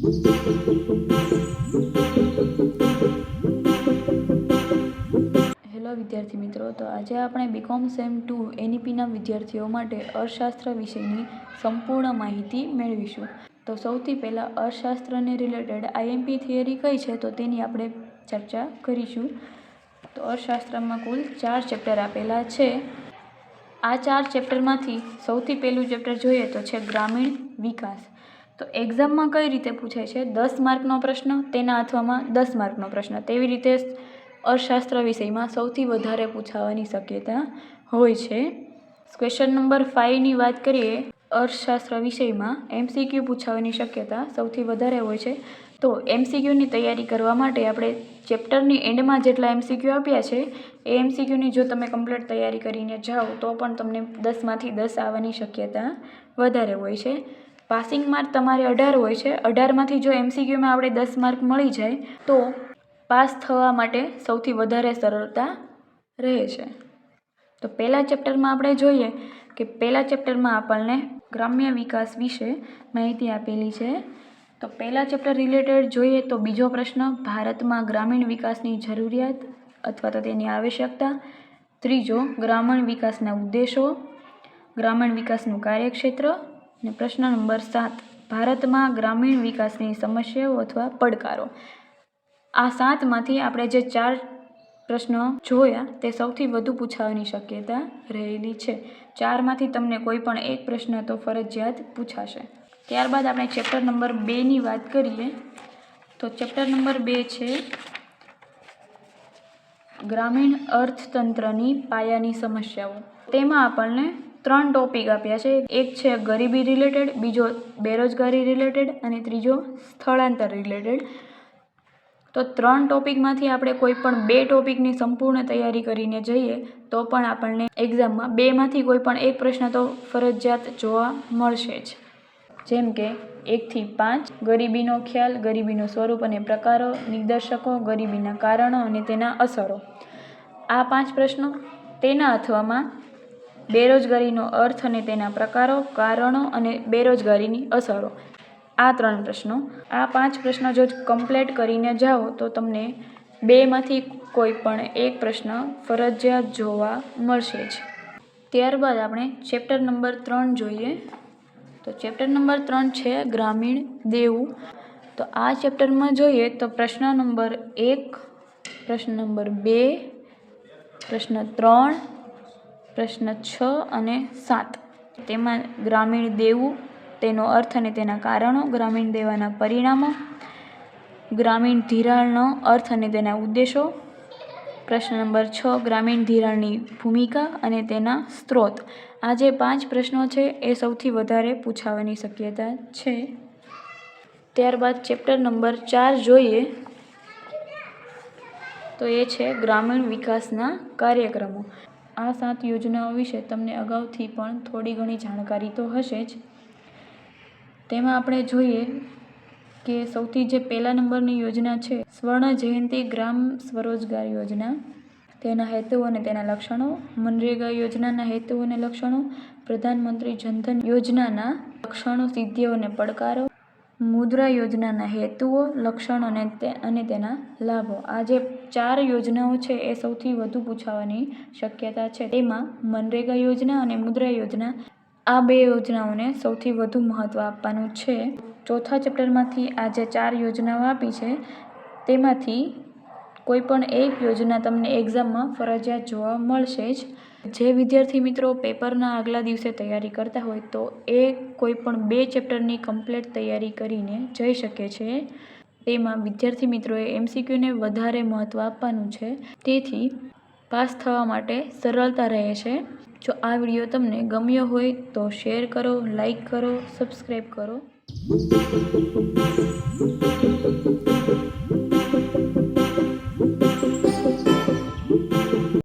Hello વિદ્યાર્થી મિત્રો, તો આજે આપણે બીકોમ સેમ ટુ એનઈપીના વિદ્યાર્થીઓ માટે અર્થશાસ્ત્ર વિષયની સંપૂર્ણ માહિતી મેળવીશું. તો સૌથી પહેલાં અર્થશાસ્ત્રને રિલેટેડ આઈએમપી થિયરી કઈ છે, તો તેની આપણે ચર્ચા કરીશું. તો અર્થશાસ્ત્રમાં કુલ ચાર ચેપ્ટર આપેલા છે. આ ચાર ચેપ્ટરમાંથી સૌથી પહેલું ચેપ્ટર જોઈએ તો છે ગ્રામીણ વિકાસ. તો એક્ઝામમાં કઈ રીતે પૂછાય છે? દસ માર્કનો પ્રશ્ન, તેના અથવામાં દસ માર્કનો પ્રશ્ન. તેવી રીતે અર્થશાસ્ત્ર વિષયમાં સૌથી વધારે પૂછાવાની શક્યતા હોય છે. ક્વેશ્ચન નંબર ફાઇવની વાત કરીએ, અર્થશાસ્ત્ર વિષયમાં એમસીક્યુ પૂછાવાની શક્યતા સૌથી વધારે હોય છે. તો એમસીક્યુની તૈયારી કરવા માટે આપણે ચેપ્ટરની એન્ડમાં જેટલા એમસીક્યુ આપ્યા છે, એ એમસીક્યુની જો તમે કમ્પ્લીટ તૈયારી કરીને જાઓ, તો પણ તમને દસમાંથી દસ આવવાની શક્યતા વધારે હોય છે. પાસિંગ માર્ક તમારે અઢાર હોય છે. અઢારમાંથી જો એમસીક્યુમાં આપણે દસ માર્ક મળી જાય, તો પાસ થવા માટે સૌથી વધારે સરળતા રહે છે. તો પહેલા ચેપ્ટરમાં આપણે જોઈએ કે પહેલા ચેપ્ટરમાં આપણને ગ્રામ્ય વિકાસ વિશે માહિતી આપેલી છે. તો પહેલા ચેપ્ટર રિલેટેડ જોઈએ તો બીજો પ્રશ્ન, ભારતમાં ગ્રામીણ વિકાસની જરૂરિયાત અથવા તો તેની આવશ્યકતા. ત્રીજો, ગ્રામીણ વિકાસના ઉદ્દેશો. ગ્રામીણ વિકાસનું કાર્યક્ષેત્ર. અને પ્રશ્ન નંબર સાત. ભારતમાં ગ્રામીણ વિકાસની સમસ્યાઓ અથવા પડકારો. આ સાતમાંથી આપણે જે ચાર પ્રશ્નો જોયા તે સૌથી વધુ પૂછાવાની શક્યતા રહેલી છે. ચારમાંથી તમને કોઈ પણ એક પ્રશ્ન તો ફરજિયાત પૂછાશે. ત્યારબાદ આપણે ચેપ્ટર નંબર બેની વાત કરીએ. તો ચેપ્ટર નંબર બે છે, ગ્રામીણ અર્થતંત્રની પાયાની સમસ્યાઓ. તેમાં આપણને ત્રણ ટોપિક આપ્યા છે. એક છે ગરીબી રિલેટેડ બીજો બેરોજગારી રિલેટેડ અને ત્રીજો સ્થળાંતર રિલેટેડ તો ત્રણ ટોપિકમાંથી આપણે કોઈ પણ બે ટોપિકની સંપૂર્ણ તૈયારી કરીને જઈએ, તો પણ આપણને એક્ઝામમાં બેમાંથી કોઈ પણ એક પ્રશ્ન તો ફરજિયાત જોવા મળશે જ. જેમ કે એકથી પાંચ, ગરીબીનો ખ્યાલ, ગરીબીનું સ્વરૂપ અને પ્રકારો, નિદર્શકો, ગરીબીના કારણો અને તેના અસરો. આ પાંચ પ્રશ્નો તેના અથવામાં બેરોજગારીનો અર્થ અને તેના પ્રકારો, કારણો અને બેરોજગારીની અસરો. આ ત્રણ પ્રશ્નો. આ પાંચ પ્રશ્નો જો કમ્પ્લીટ કરીને જાઓ તો તમને બેમાંથી કોઈ પણ એક પ્રશ્ન ફરજિયાત જોવા મળશે જ. ત્યારબાદ આપણે ચેપ્ટર નંબર ત્રણ જોઈએ. તો ચેપ્ટર નંબર ત્રણ છે ગ્રામીણ દેવું. તો આ ચેપ્ટરમાં જોઈએ તો પ્રશ્ન નંબર એક, પ્રશ્ન નંબર બે, પ્રશ્ન ત્રણ પ્રશ્ન છ અને સાત. તેમાં ગ્રામીણ દેવું, તેનો અર્થ અને તેના કારણો, ગ્રામીણ દેવાના પરિણામો, ગ્રામીણ ધિરાણનો અર્થ અને તેના ઉદ્દેશો. પ્રશ્ન નંબર છ, ગ્રામીણ ધિરાણની ભૂમિકા અને તેના સ્ત્રોત. આ જે પાંચ પ્રશ્નો છે એ સૌથી વધારે પૂછાવાની શક્યતા છે. ત્યારબાદ ચેપ્ટર નંબર ચાર જોઈએ તો એ છે ગ્રામીણ વિકાસના કાર્યક્રમો. આ સાત યોજનાઓ વિશે તમને અગાઉથી પણ થોડી ઘણી જાણકારી તો હશે જ. તેમાં આપણે જોઈએ કે સૌથી જે પહેલા નંબરની યોજના છે, સ્વર્ણ જયંતિ ગ્રામ સ્વરોજગાર યોજના. તેના હેતુઓ અને તેના લક્ષણો, મનરેગા યોજનાના હેતુઓ અને લક્ષણો, પ્રધાનમંત્રી જનધન યોજનાના લક્ષણો, સિદ્ધિઓ અને પડકારો મુદ્રા યોજનાના હેતુઓ, લક્ષણ અને તે, અને તેના લાભો. આ જે ચાર યોજનાઓ છે એ સૌથી વધુ પૂછાવાની શક્યતા છે. તેમાં મનરેગા યોજના અને મુદ્રા યોજના. આ બે યોજનાઓને સૌથી વધુ મહત્ત્વ આપવાનું છે. ચોથા ચેપ્ટરમાંથી આ જે ચાર યોજનાઓ આપી છે. તેમાંથી કોઈ પણ એક યોજના તમને એક્ઝામમાં ફરજિયાત જોવા મળશે જ. જે વિદ્યાર્થી મિત્રો પેપરના આગલા દિવસે તૈયારી કરતા હોય તો એ કોઈપણ બે ચેપ્ટરની કમ્પ્લીટ તૈયારી કરીને જઈ શકે છે. તેમાં વિદ્યાર્થી મિત્રોએ એમસીક્યુને વધારે મહત્ત્વ આપવાનું છે. તેથી પાસ થવા માટે સરળતા રહે છે. જો આ વીડિયો તમને ગમ્યો હોય તો શેર કરો, લાઈક કરો, સબસ્ક્રાઈબ કરો.